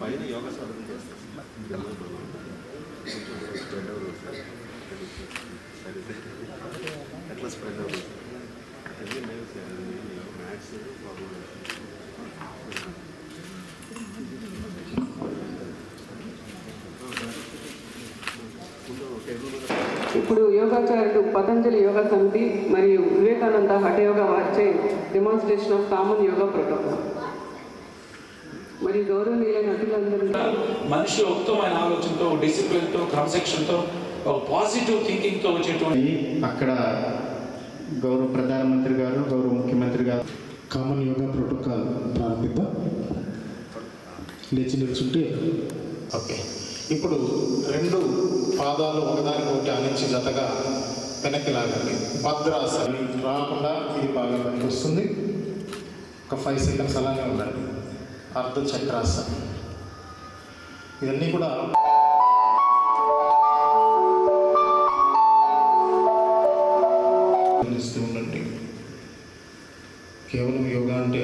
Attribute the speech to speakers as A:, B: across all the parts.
A: పైన సాధన ఎట్లా స్ప్రెడ్ అవుతుంది మ్యాథ్స్
B: ఇప్పుడు యోగాచార్యులు పతంజలి యోగా సమితి మరియు Vivekananda hatha yoga వాచే demonstration of common yoga protocol మరి గౌరవనీయులైన అతిథులందరూ
C: మనిషి ఉత్తమమైన ఆలోచనతో డిసిప్లిన్తో క్రమశిక్షణతో ఒక పాజిటివ్ థింకింగ్తో వచ్చేటువంటి
D: అక్కడ గౌరవ ప్రధానమంత్రి గారు గౌరవ ముఖ్యమంత్రి గారు.
E: కామన్ యోగా ప్రోటోకాల్ ప్రారంభిద్దాం. లేచి నిల్చుంటే ఓకే. ఇప్పుడు రెండు పాదాలు ఒకదానికి ఒకటి అనించి జతగా వెనక్కి లాగండి. భద్రాసని. రాకుండా ఇది బాగా పనికి వస్తుంది. ఒక ఫైవ్ సెకండ్స్ అలానే ఉండండి అర్ధచక్రాసనం ఇవన్నీ కూడా ఉండండి. కేవలం యోగా అంటే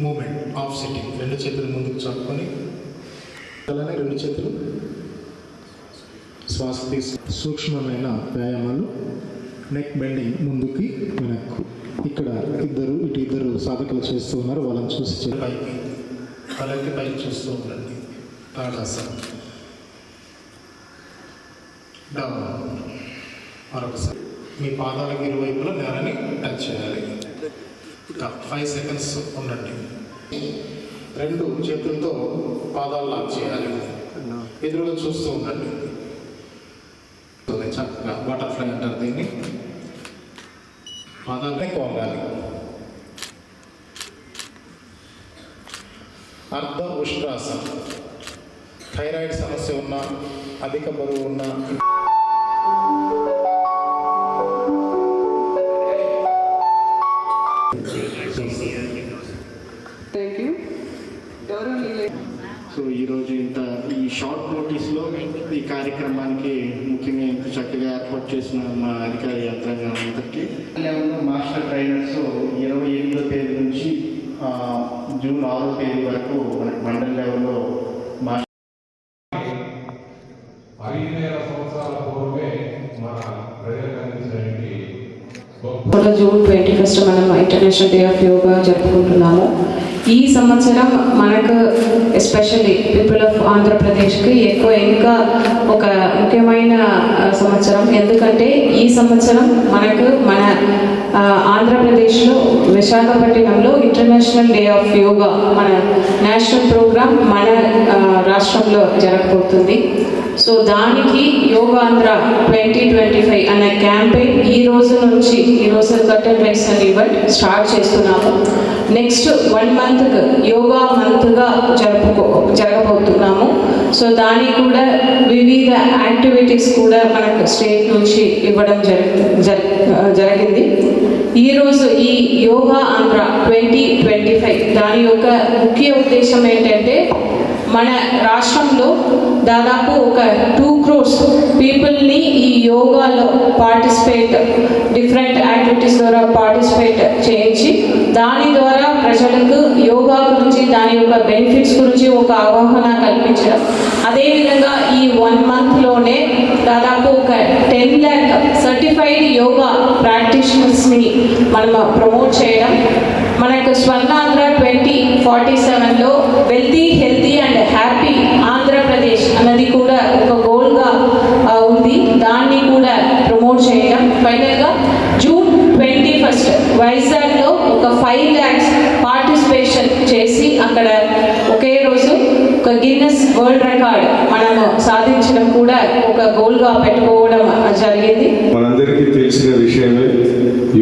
E: మూమెంట్ ఆఫ్ సిట్టింగ్ రెండు చేతులు ముందుకు చాపుకొని అలానే రెండు చేతులు. శ్వాస తీసు సూక్ష్మమైన వ్యాయామాలు. నెక్ బెండింగ్ ముందుకి వెనక్కు. ఇక్కడ ఇద్దరు ఇటు ఇద్దరు సాధకులు చేస్తూ ఉన్నారు. వాళ్ళని చూసి పైకి తలకి పైకి చూస్తూ ఉండండి. తాడాసనం. డౌన్ మరొకసారి. మీ పాదాలకు ఇరువైపులా నేలని టచ్ చేయాలి. ఫైవ్ సెకండ్స్ ఉండండి. రెండు చేతులతో పాదాలు లాక్ చేయాలి. ఎదురుగా చూస్తూ ఉండండి. చక్కగా బటర్ఫ్లై అంటారు దీన్ని. పాదాలనే కోగాలి అర్ధ ఉష్ట్రాసనం థైరాయిడ్ సమస్య ఉన్న అధిక బరువు ఉన్న
D: నోటీస్లో ఈ కార్యక్రమానికి ముఖ్యంగా ఇంత చక్కగా ఏర్పాటు చేసిన మా అధికారి యంత్రాంగం అందరికీ లెవెల్లో మాస్టర్ ట్రైనర్స్ ఇరవై ఎనిమిదో తేదీ నుంచి ఆ, జూన్ ఆరో తేదీ వరకు మనకి మండల్ లెవెల్లో
F: జూన్ ట్వంటీ ఫస్ట్ మనం ఇంటర్నేషనల్ డే ఆఫ్ యోగా జరుపుకుంటున్నాము. ఈ సంవత్సరం మనకు ఎస్పెషల్లీ పీపుల్ ఆఫ్ ఆంధ్రప్రదేశ్కి ఎక్కువ ఇంకా ఒక ముఖ్యమైన సంవత్సరం. ఎందుకంటే ఈ సంవత్సరం మనకు మన ఆంధ్రప్రదేశ్లో విశాఖపట్నంలో ఇంటర్నేషనల్ డే ఆఫ్ యోగా మన నేషనల్ ప్రోగ్రామ్ మన జరుగుతుంది సో దానికి యోగాంధ్ర ట్వంటీ ట్వంటీ ఫైవ్ అనే క్యాంపెయిన్ ఈ రోజు నుంచి ఈ రోజు curtain raiser and event start చేస్తున్నాము. నెక్స్ట్ వన్ మంత్ యోగా మంత్గా జరుపుకో జరగబోతున్నాము. సో దానికి కూడా వివిధ యాక్టివిటీస్ కూడా మనకు స్టేట్ నుంచి ఇవ్వడం జరి జరిగింది. ఈరోజు ఈ yoga Andhra twenty twenty five దాని యొక్క ముఖ్య ఉద్దేశం ఏంటంటే మన రాష్ట్రంలో దాదాపు ఒక టూ క్రోర్స్ పీపుల్ని ఈ యోగాలో పార్టిసిపేట్ డిఫరెంట్ యాక్టివిటీస్ ద్వారా పార్టిసిపేట్ చేయించి దాని ద్వారా ప్రజలకు యోగా గురించి దాని యొక్క బెనిఫిట్స్ గురించి ఒక అవగాహన కల్పించడం. అదేవిధంగా ఈ వన్ మంత్లోనే దాదాపు ఒక టెన్ ల్యాక్ సర్టిఫైడ్ యోగా ప్రాక్టీషనర్స్ని మనం ప్రమోట్ చేయడం. మనకు స్వర్ణాంధ్ర ట్వంటీ ఫార్టీ సెవెన్లో wealthy healthy and happy Andhra Pradesh అన్నది కూడా ఒక గోల్గా ఉంది. దాన్ని కూడా ప్రమోట్ చేయడం. ఫైనల్గా జూన్ ట్వంటీ ఫస్ట్ వైజాగ్లో ఒక ఫైవ్ ల్యాక్స్ పార్టిసిపేషన్ చేసి అక్కడ ఒకే రోజు ఒక గిన్నెస్ వరల్డ్ రికార్డ్ మనము సాధించడం కూడా ఒక గోల్గా పెట్టుకోవడం జరిగింది.
A: మనందరికీ తెలిసిన విషయమే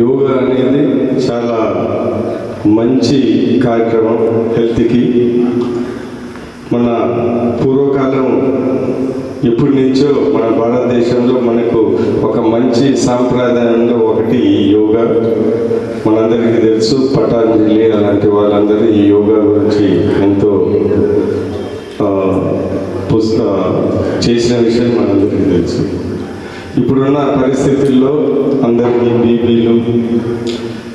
A: యోగా అనేది చాలా మంచి కార్యక్రమం హెల్త్కి. మన పూర్వకాలం ఇప్పటి నుంచో మన భారతదేశంలో మనకు ఒక మంచి సాంప్రదాయంలో ఒకటి ఈ యోగా. మనందరికీ తెలుసు పటాంజలి అలాంటి వాళ్ళందరూ ఈ యోగా గురించి ఎంతో పుస్త చేసిన విషయం మనందరికీ తెలుసు. ఇప్పుడున్న పరిస్థితుల్లో అందరికీ బీపీలు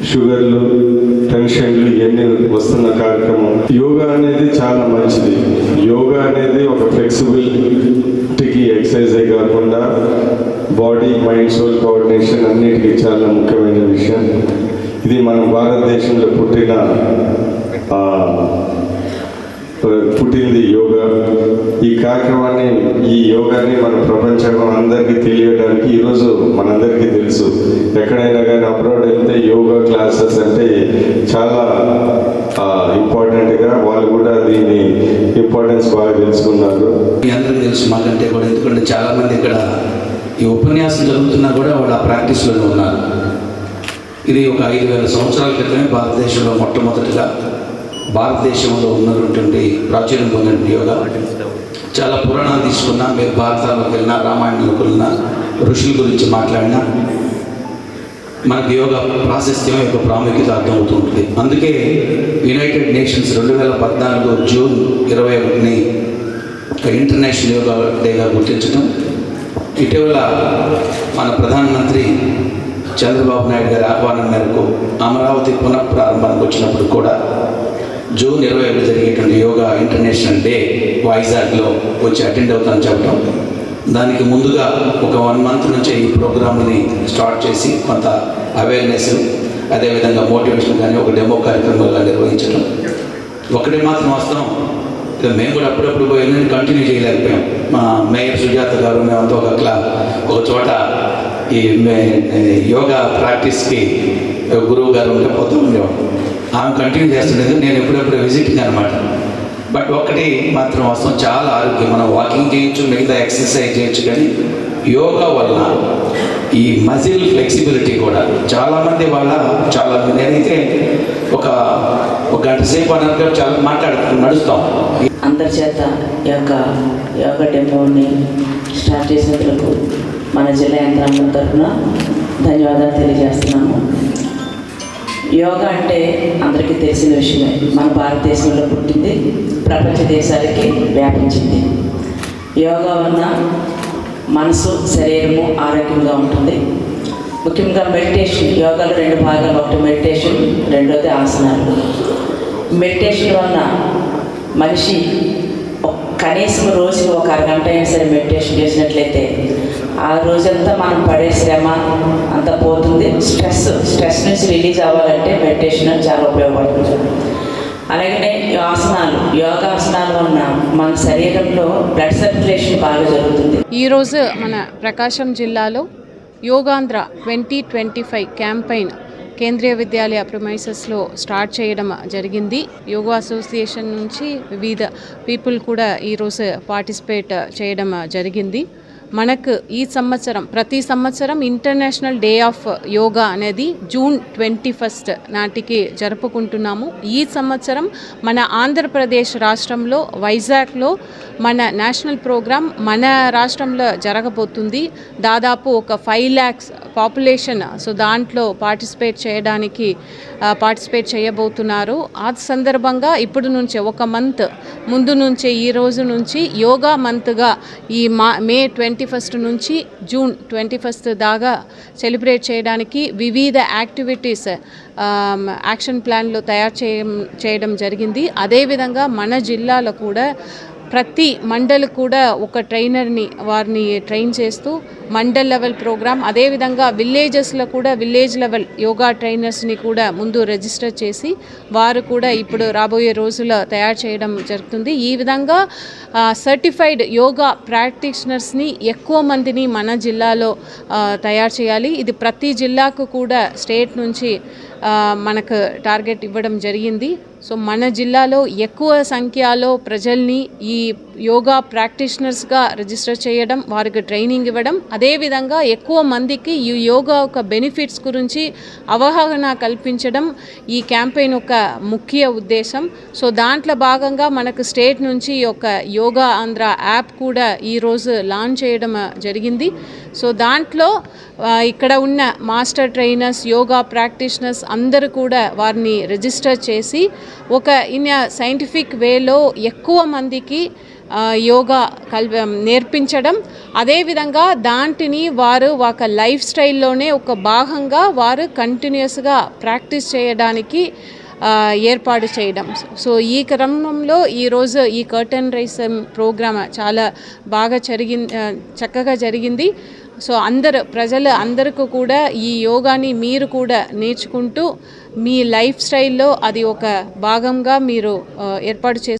A: షుగర్లు టెన్షన్లు ఇవన్నీ వస్తున్న కార్యక్రమం. యోగా అనేది చాలా మంచిది. యోగా అనేది ఒక ఫ్లెక్సిబిలిటీకి ఎక్సర్సైజే కాకుండా బాడీ మైండ్ సోల్ కోఆర్డినేషన్ అన్నిటికీ చాలా ముఖ్యమైన విషయం. ఇది మన భారతదేశంలో పుట్టిన పుట్టింది యోగా. కార్యక్రమాన్ని ఈ యోగాని మన ప్రపంచం అందరికీ తెలియడానికి ఈరోజు మనందరికీ తెలుసు. ఎక్కడైనా కానీ అబ్రాడ్ వెళ్తే యోగా క్లాసెస్ అంటే చాలా ఇంపార్టెంట్గా వాళ్ళు కూడా దీని ఇంపార్టెన్స్ బాగా తెలుసుకున్నారు.
C: మీ అందరికీ తెలుసు మాకంటే కూడా ఎందుకంటే చాలామంది ఇక్కడ ఈ ఉపన్యాసం జరుగుతున్నా కూడా వాళ్ళు ఆ ప్రాక్టీస్లోనే ఉన్నారు. ఇది ఒక ఐదు వేల సంవత్సరాల క్రితమే భారతదేశంలో మొట్టమొదటిగా భారతదేశంలో ఉన్నటువంటి ప్రాచుర్యం పొందిన యోగా. చాలా పురాణాలు తీసుకున్నా మీరు భారతాలకు వెళ్ళినా రామాయణంలోకి వెళ్ళినా ఋషుల గురించి మాట్లాడినా మనకు యోగా ప్రాశస్త్యం యొక్క ప్రాముఖ్యత అర్థమవుతుంటుంది. అందుకే యునైటెడ్ నేషన్స్ రెండు వేల పద్నాలుగు జూన్ ఇరవై ఒకటిని ఇంటర్నేషనల్ యోగా డేగా గుర్తించడం ఇటీవల మన ప్రధానమంత్రి చంద్రబాబు నాయుడు గారి ఆహ్వానం మేరకు అమరావతి పునఃప్రారంభానికి వచ్చినప్పుడు కూడా జూన్ ఇరవై ఏడు జరిగేటువంటి యోగా ఇంటర్నేషనల్ డే వైజాగ్లో వచ్చి అటెండ్ అవుతాను చెప్పడం దానికి ముందుగా ఒక వన్ మంత్ నుంచే ఈ ప్రోగ్రామ్ని స్టార్ట్ చేసి కొంత అవేర్నెస్ అదేవిధంగా మోటివేషన్ కానీ ఒక డెమో కార్యక్రమాలు నిర్వహించడం ఒకటే మాత్రం వాస్తవం మేము కూడా అప్పుడప్పుడు పోయి కంటిన్యూ చేయలేకపోయాం. మా మేయర్ సుజాత గారు మేమంతా ఒక క్లా ఒక చోట ఈ మే యోగా ప్రాక్టీస్కి గురువు గారు ఉంటే పోతూ ఉండేవాడు ఆమె కంటిన్యూ చేస్తుండేది. నేను ఎప్పుడెప్పుడు విజిటింగ్ అనమాట బట్ ఒకటి మాత్రం వాస్తవం చాలా ఆరోగ్యం. మనం వాకింగ్ చేయొచ్చు మిగతా ఎక్సర్సైజ్ చేయొచ్చు కానీ యోగా వల్ల ఈ మజిల్ ఫ్లెక్సిబిలిటీ కూడా. చాలామంది వాళ్ళ చాలా నేనైతే ఒక ఒక గంట సేపు అనగా చాలా మాట్లాడుతూ నడుస్తాం.
G: అందరి చేత ఈ యొక్క యోగా టెంపోని స్టార్ట్ చేసినందుకు మన జిల్లా యంత్రాంగం తరఫున ధన్యవాదాలు తెలియజేస్తున్నాము. యోగా అంటే అందరికీ తెలిసిన విషయమే. మన భారతదేశంలో పుట్టింది ప్రపంచ దేశాలకి వ్యాపించింది. యోగా వలన మనసు శరీరము ఆరోగ్యంగా ఉంటుంది. ముఖ్యంగా మెడిటేషన్ యోగాలో రెండు భాగాలు ఒకటి మెడిటేషన్ రెండోది ఆసనాలు. మెడిటేషన్ వలన మనిషి ఒక- కనీసం రోజుకి ఒక అరగంట అయినా సరే మెడిటేషన్ చేసినట్లయితే ఆ రోజంతా మనం పడే శ్రమ అంతా పోతుంది. స్ట్రెస్ స్ట్రెస్ నుంచి రిలీజ్ అవ్వాలంటే మెడిటేషన్ చాలా ఉపయోగపడుతుంది. అలాగనే ఆసనాలు యోగాసనాల వలన మన శరీరంలో బ్లడ్ సర్క్యులేషన్ బాగా జరుగుతుంది.
F: ఈరోజు మన ప్రకాశం జిల్లాలో Yogandhra twenty twenty five campaign Kendriya Vidyalaya ప్రొమైసెస్లో start చేయడం జరిగింది. యోగా అసోసియేషన్ నుంచి వివిధ పీపుల్ కూడా ఈరోజు పార్టిసిపేట్ చేయడం జరిగింది. మనకు ఈ సంవత్సరం ప్రతి సంవత్సరం ఇంటర్నేషనల్ డే ఆఫ్ యోగా అనేది జూన్ ట్వంటీ ఫస్ట్ నాటికి జరుపుకుంటున్నాము. ఈ సంవత్సరం మన ఆంధ్రప్రదేశ్ రాష్ట్రంలో వైజాగ్లో మన నేషనల్ ప్రోగ్రామ్ మన రాష్ట్రంలో జరగబోతుంది. దాదాపు ఒక five lakhs population so uh, దాంట్లో పార్టిసిపేట్ చేయడానికి uh, పార్టిసిపేట్ చేయబోతున్నారు. ఆ సందర్భంగా ఇప్పుడు నుంచే ఒక మంత్ ముందు నుంచే ఈ రోజు నుంచి యోగా మంత్గా ఈ మా మే ట్వంటీ ఫస్ట్ నుంచి జూన్ ట్వంటీ ఫస్ట్ దాకా సెలబ్రేట్ చేయడానికి వివిధ యాక్టివిటీస్ యాక్షన్ ప్లాన్లో తయారు చేయ చేయడం జరిగింది. అదేవిధంగా మన జిల్లాలో కూడా ప్రతి మండలి కూడా ఒక ట్రైనర్ని వారిని ట్రైన్ చేస్తూ మండల్ లెవెల్ ప్రోగ్రామ్. అదేవిధంగా విలేజెస్లో కూడా విలేజ్ లెవెల్ యోగా ట్రైనర్స్ని కూడా ముందు రిజిస్టర్ చేసి వారు కూడా ఇప్పుడు రాబోయే రోజుల్లో తయారు చేయడం జరుగుతుంది. ఈ విధంగా సర్టిఫైడ్ యోగా ప్రాక్టీషనర్స్ని ఎక్కువ మందిని మన జిల్లాలో తయారు చేయాలి. ఇది ప్రతి జిల్లాకు కూడా స్టేట్ నుంచి మనకు టార్గెట్ ఇవ్వడం జరిగింది. సో మన జిల్లాలో ఎక్కువ సంఖ్యలో ప్రజల్ని ఈ యోగా ప్రాక్టీషనర్స్గా రిజిస్టర్ చేయడం వారికి ట్రైనింగ్ ఇవ్వడం అదేవిధంగా ఎక్కువ మందికి ఈ యోగా యొక్క బెనిఫిట్స్ గురించి అవగాహన కల్పించడం ఈ క్యాంపెయిన్ యొక్క ముఖ్య ఉద్దేశం. సో దాంట్లో భాగంగా మనకు స్టేట్ నుంచి ఈ యొక్క యోగా ఆంధ్ర యాప్ కూడా ఈరోజు లాంచ్ చేయడం జరిగింది. సో దాంట్లో ఇక్కడ ఉన్న మాస్టర్ ట్రైనర్స్ యోగా ప్రాక్టీషనర్స్ అందరూ కూడా వారిని రిజిస్టర్ చేసి ఒక ఇన్ సైంటిఫిక్ వేలో ఎక్కువ మందికి యోగా కల్ నేర్పించడం. అదేవిధంగా దాంటిని వారు ఒక లైఫ్ స్టైల్లోనే ఒక భాగంగా వారు కంటిన్యూస్గా ప్రాక్టీస్ చేయడానికి ఏర్పాటు చేయడం. సో ఈ క్రమంలో ఈరోజు ఈ కర్టన్ రైస్ ప్రోగ్రామ్ చాలా బాగా జరిగింది చక్కగా జరిగింది. సో అందరు ప్రజలు అందరికీ కూడా ఈ యోగాని మీరు కూడా నేర్చుకుంటూ మీ లైఫ్ స్టైల్లో అది ఒక భాగంగా మీరు ఏర్పాటు చేసి